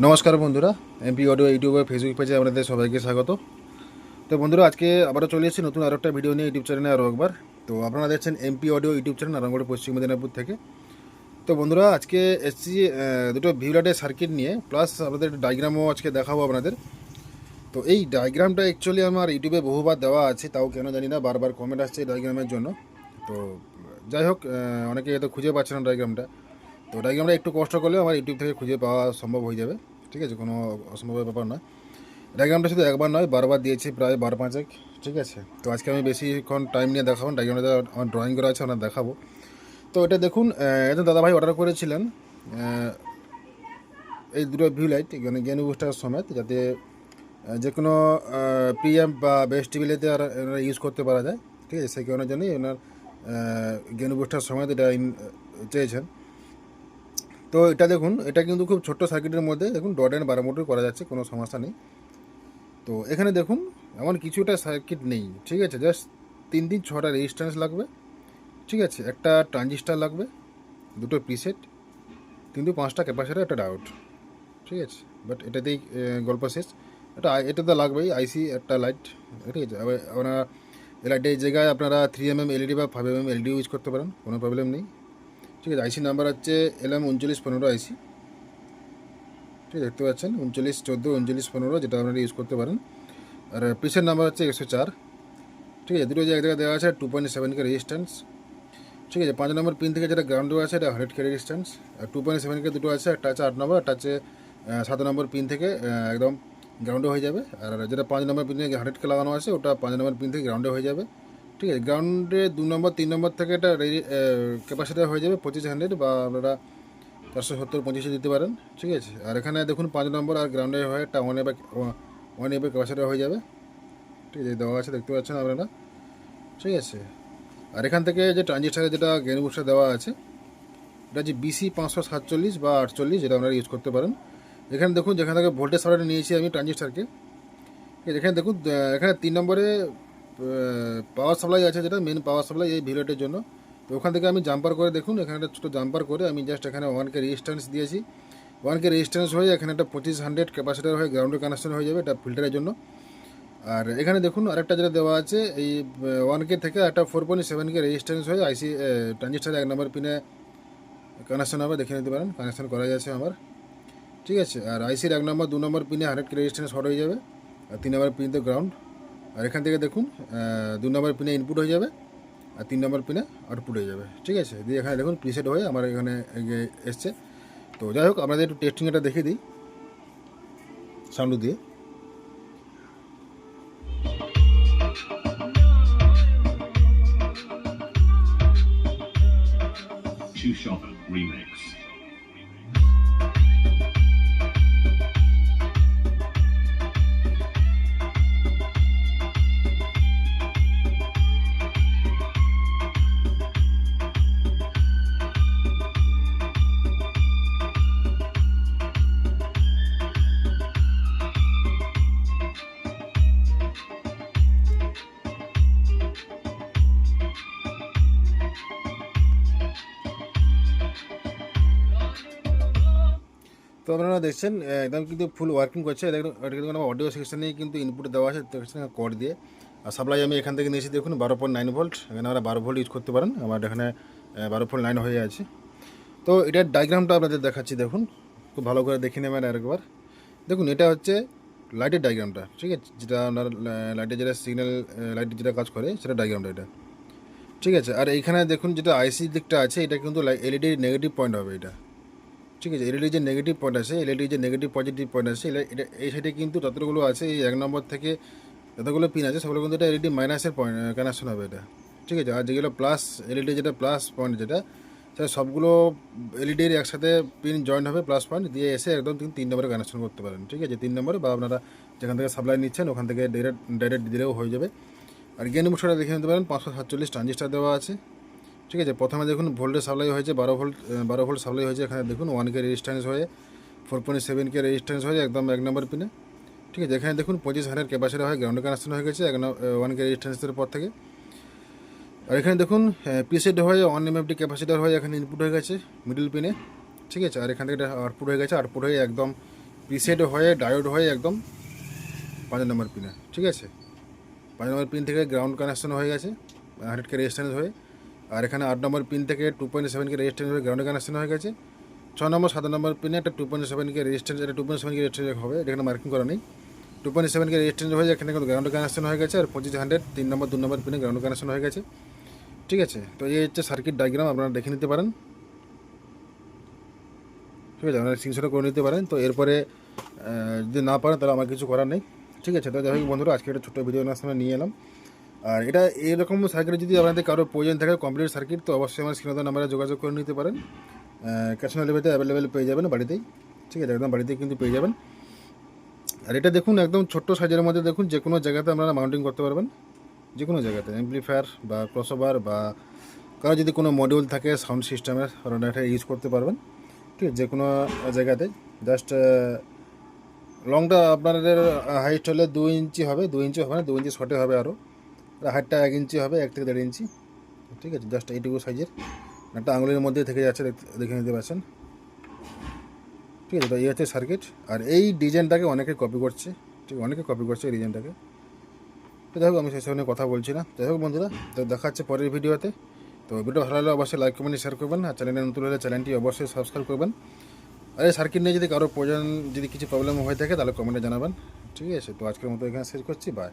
নমস্কার বন্ধুরা MP audio ইউটিউবে ফেসবুক পেজে আপনাদের সবাইকে স্বাগত। তো বন্ধুরা, আজকে আবারও চলে এসেছি নতুন আরও একটা ভিডিও নিয়ে ইউটিউব চ্যানেলে আরও একবার। তো আপনারা দেখছেন MP audio YouTube channel Narayangarh, Paschim Medinipur থেকে। তো বন্ধুরা, আজকে এসেছি দুটো ভিউলাটের সার্কিট নিয়ে প্লাস আপনাদের ডায়গ্রামও আজকে দেখাবো আপনাদের। তো এই ডায়গ্রামটা অ্যাকচুয়ালি আমার ইউটিউবে বহুবার দেওয়া আছে, তাও কেন জানি না, বারবার কমেন্ট আসছে ডায়াগ্রামের জন্য। তো যাই হোক অনেকে হয়তো খুঁজে পাচ্ছে না ডায়াগ্রামটা তো ডায়াগ্রামটা একটু কষ্ট করলে আমার ইউটিউব থেকে খুঁজে পাওয়া সম্ভব হয়ে যাবে। ঠিক আছে, কোনো অসম্ভবের ব্যাপার নয়। ডায়াগ্রামটা শুধু একবার নয়, বারবার দিয়েছি প্রায় বার পাঁচেক। ঠিক আছে, তো আজকে আমি বেশিক্ষণ টাইম নিয়ে দেখাবো ডায়াগ্রামটা আমার ড্রয়িং করা আছে আপনার দেখাবো। তো এটা দেখুন একজন দাদাভাই অর্ডার করেছিলেন এই দুটো ভিউ লাইট মানে জ্ঞান বুস্টার সমেত, যাতে যে কোনো পিএম বা বেস্ট টিভিলেতে আর এনারা ইউজ করতে পারা যায়। ঠিক আছে, সেই কারণের জন্যই ওনার জ্ঞান বুস্টার সমেত এটা চেয়েছেন। তো এটা দেখুন, এটা কিন্তু খুব ছোট্ট সার্কিটের মধ্যে দেখুন, ডট অ্যান্ড বারো মোটর করা যাচ্ছে, কোনো সমস্যা নেই। তো এখানে দেখুন, এমন কিছুটা সার্কিট নেই, ঠিক আছে? জাস্ট তিন তিন ছটা রেজিস্ট্যান্স লাগবে, ঠিক আছে? একটা ট্রানজিস্টার লাগবে, দুটো প্রিসেট কিন্তু পাঁচটা ক্যাপাসিটার একটা ডাউট ঠিক আছে? বাট এটাতেই গল্প শেষ। এটা এটা তো লাগবেই আইসি একটা লাইট ঠিক আছে? আপনারা লাইটের জায়গায় আপনারা থ্রি এম এম এলইডি বা five M M LED use করতে পারেন, কোনো প্রবলেম নেই। ঠিক আছে আইসি নাম্বার হচ্ছে এল এম উনচল্লিশ পনেরো আইসি ঠিক আছে, দেখতে পাচ্ছেন উনচল্লিশ চোদ্দ উনচল্লিশ পনেরো যেটা আপনারা ইউজ করতে পারেন। আর পিসের নাম্বার হচ্ছে একশো চার। ঠিক আছে দুটো জায়গায় দেওয়া আছে two point seven K resistance ঠিক আছে পাঁচ নম্বর পিন থেকে যেটা গ্রাউন্ড আছে এটা হান্ড্রেড কে রেজিস্ট্যান্স আর টু পয়েন্ট সেভেন কে দুটো আছে একটা আছে আট নম্বর একটা আছে সাত নম্বর পিন থেকে একদম গ্রাউন্ডে হয়ে যাবে। আর যেটা পাঁচ নম্বর পিন থেকে হান্ড্রেড কে লাগানো আছে ওটা পাঁচ নম্বর পিন থেকে গ্রাউন্ডে হয়ে যাবে। ঠিক আছে গ্রাউন্ডে দু নম্বর, তিন নম্বর থেকে এটা ক্যাপাসিটি হয়ে যাবে পঁচিশ হান্ড্রেড বা আপনারা চারশো সত্তর, পঁচিশে দিতে পারেন, ঠিক আছে? আর এখানে দেখুন পাঁচ নম্বর আর গ্রাউন্ডে হয় একটা ওয়ান এবার ওয়ান এবার ক্যাপাসিটি হয়ে যাবে, ঠিক আছে? দেওয়া আছে, দেখতে পাচ্ছেন আপনারা, ঠিক আছে? আর এখান থেকে যে ট্রানজিস্টারে যেটা গেন বুস্টার দেওয়া আছে, এটা হচ্ছে বিসি পাঁচশো সাতচল্লিশ বা আটচল্লিশ, যেটা আপনারা ইউজ করতে পারেন। এখানে দেখুন, যেখান থেকে ভোল্টেজ সাপ্লাইটা নিয়েছি আমি ট্রানজিস্টারকে এখানে দেখুন এখানে তিন নম্বরে পাওয়ার সাপ্লাই আছে যেটা মেন পাওয়ার সাপ্লাই এই ভিলেটের জন্য। তো ওখান থেকে আমি জাম্পার করে দেখুন, এখানে একটা ছোটো জাম্পার করে আমি জাস্ট এখানে ওয়ানকে রেজিস্ট্যান্স দিয়েছি। ওয়ানকে রেজিস্ট্যান্স হয়ে এখানে একটা পঁচিশ হান্ড্রেড ক্যাপাসিটার হয়ে গ্রাউন্ডে কানেকশন হয়ে যাবে এটা ফিল্টারের জন্য। আর এখানে দেখুন, আরেকটা যেটা দেওয়া আছে, এই ওয়ান কে থেকে একটা four point seven K resistance হয়ে আইসি ট্রানজিস্টার এক নম্বর পিনে কানেকশন হবে, দেখে নিতে পারেন কানেকশন করা যাচ্ছে আমার। ঠিক আছে, আর আইসির এক নম্বর, দু নম্বর পিনে হান্ড্রেডকে রেজিস্ট্যান্স হট হয়ে যাবে, আর তিন নম্বর পিন তো গ্রাউন্ড আর এখান থেকে দেখুন দু নম্বর পিনে ইনপুট হয়ে যাবে আর তিন নম্বর পিনে আউটপুট হয়ে যাবে, ঠিক আছে? দিয়ে এখানে দেখুন প্রিসেট হয়ে আমার এখানে এসছে। তো যাই হোক আপনাদের একটু টেস্টিং এটা দেখিয়ে দিই সাউন্ড দিয়ে। Two Shopper Remix. তো আপনারা দেখছেন একদম কিন্তু ফুল ওয়ার্কিং করছে। এটা কিন্তু- অডিও সেকশনে কিন্তু ইনপুট দেওয়া আছে কোড দিয়ে। আর সাপ্লাই আমি এখান থেকে নিয়েছি, দেখুন, বারো পয়েন্ট নাইন ভোল্ট এখানে আমরা বারো ভোল্ট ইউজ করতে পারেন। আমার এখানে বারো পয়েন্ট নাইন হয়ে আছে। তো এটার ডায়াগ্রামটা আপনাদের দেখাচ্ছি, দেখুন। খুব ভালো করে দেখে নেবেন আরেকবার। দেখুন, এটা হচ্ছে লাইটের ডায়াগ্রামটা ঠিক আছে? যেটা আপনার লাইটের যেটা সিগন্যাল লাইটের যেটা কাজ করে, সেটা ডায়াগ্রামটা এটা। ঠিক আছে? আর এইখানে দেখুন, যেটা আইসি দিকটা আছে, এটা কিন্তু এলইডির নেগেটিভ পয়েন্ট হবে এটা। ঠিক আছে এলইডি যে নেগেটিভ পয়েন্ট আছে এলইডি যে নেগেটিভ পজিটিভ পয়েন্ট আছে এটা এই সাইডে কিন্তু যতগুলো আছে, এই এক নম্বর থেকে যতগুলো পিন আছে সেগুলো কিন্তু এটা এলইডি মাইনাসের পয়েন্ট কানেকশন হবে এটা। ঠিক আছে, আর যেগুলো প্লাস এলইডি যেটা প্লাস পয়েন্ট যেটা, সেটা সবগুলো এলইডির একসাথে পিন জয়েন্ট হবে প্লাস পয়েন্ট দিয়ে এসে একদম তিন তিন নম্বরে কানেকশন করতে পারেন। ঠিক আছে, তিন নম্বরে বা আপনারা যেখান থেকে সাপ্লাই নিচ্ছেন, ওখান থেকে ডাইরেক্ট ডাইরেক্ট দিলেও হয়ে যাবে। আর গেন মুসটা দেখে নিতে পারেন, পাঁচশো সাতচল্লিশ ট্রানজিস্টার দেওয়া আছে। ঠিক আছে, প্রথমে দেখুন ভোল্টেজ সাপ্লাই হয়েছে বারো ভোল্ট বারো ভোল্ট সাপ্লাই হয়েছে এখানে দেখুন ওয়ান কে রেজিস্ট্যান্স হয়ে four point seven K resistance হয়ে একদম এক নম্বর পিনে ঠিক আছে, এখানে দেখুন পঁচিশ হাজার ক্যাপাসিটি হয় গ্রাউন্ড কানেকশন হয়ে গেছে এক ওয়ান কে রেজিস্ট্যান্সের পর থেকে। আর এখানে দেখুন পিসেড হয়ে ওয়ান এম এফটি ক্যাপাসিটার হয়ে এখানে ইনপুট হয়ে গেছে মিডল পিনে ঠিক আছে, আর এখান থেকে আউটপুট হয়ে গেছে আউটপুট হয়ে একদম পিসেড হয়ে ডায়োড হয়ে একদম পাঁচ নম্বর পিনে ঠিক আছে, পাঁচ নম্বর পিন থেকে গ্রাউন্ড কানেকশন হয়ে গেছে হান্ড্রেড কে রেজিস্ট্যান্স হয়ে। আর এখানে আট নম্বর পিন থেকে two point seven K resistance হয়ে গ্রাউন্ড কানেকশন হয়ে গেছে। ছ নম্বর, সাত নম্বর পিনে একটা two point seven K resistance এটা two point seven K resistance হবে এখানে মার্কিং করা নেই। Two point seven K resistance হয়ে এখানে গ্রাউন্ড কানেকশন হয়ে গেছে, আর পঁচিশ হান্ড্রেড তিন নম্বর, দু নম্বর পিনে গ্রাউন্ড কানেকশন হয়ে গেছে। ঠিক আছে, তো এই হচ্ছে সার্কিট ডায়াগ্রাম আপনারা দেখে নিতে পারেন। ঠিক আছে, আপনারা স্ক্রিনশটও করে নিতে পারেন। তো এরপরে যদি না পারেন, তাহলে আমার কিছু করার নেই। ঠিক আছে, তো যাই হোক বন্ধুরা, আজকে একটা ছোটো ভিডিও নিয়ে এলাম। আর এটা এরকম সার্কিট যদি আপনাদের কারোর প্রয়োজন থাকে কমপ্লিট সার্কিট তো অবশ্যই আমার স্ক্রিনে নাম্বারে যোগাযোগ করে নিতে পারেন। ক্যাশ অন ডেলিভারিতে অ্যাভেলেবেল পেয়ে যাবেন বাড়িতেই। ঠিক আছে, একদম বাড়িতেই কিন্তু পেয়ে যাবেন। আর এটা দেখুন, একদম ছোট্ট সাইজের মধ্যে দেখুন যে কোনো জায়গাতে আপনারা মাউন্টিং করতে পারবেন। যে কোনো জায়গাতে অ্যাম্পলিফায়ার বা ক্রসওভার বা কারও যদি কোনো মডিউল থাকে সাউন্ড সিস্টেমের আপনারা এটা ইউজ করতে পারবেন। ঠিক আছে যে কোনো জায়গাতে জাস্ট লংটা আপনাদের হাইট হলে দু ইঞ্চি হবে দু ইঞ্চি হবে না দু ইঞ্চি শর্টে হবে আরও হাইটটা এক ইঞ্চি হবে, এক থেকে দেড় ইঞ্চি। ঠিক আছে জাস্ট এইটুকু সাইজের একটা আঙুলের মধ্যে থেকে যাচ্ছে, দেখে নিতে পারছেন। ঠিক আছে, তো এই হচ্ছে সার্কিট আর এই ডিজাইনটাকে অনেকে কপি করছে। ঠিক, অনেকে কপি করছে এই ডিজাইনটাকে তো হোক, আমি সেই নিয়ে কথা বলছি না। যাই হোক, বন্ধুরা, তো দেখা হচ্ছে পরের ভিডিওতে। তো ভিডিও ভালো লাগলে অবশ্যই লাইক কমেন্ট শেয়ার করবেন। আর চ্যানেলে নতুন হলে চ্যানেলটি অবশ্যই সাবস্ক্রাইব করবেন। আর এই সার্কিট নিয়ে যদি কারও প্রয়োজন, যদি কিছু প্রবলেম হয়ে থাকে, তাহলে কমেন্টে জানাবেন। ঠিক আছে, তো আজকের মতো এখানে শেষ করছি। বাই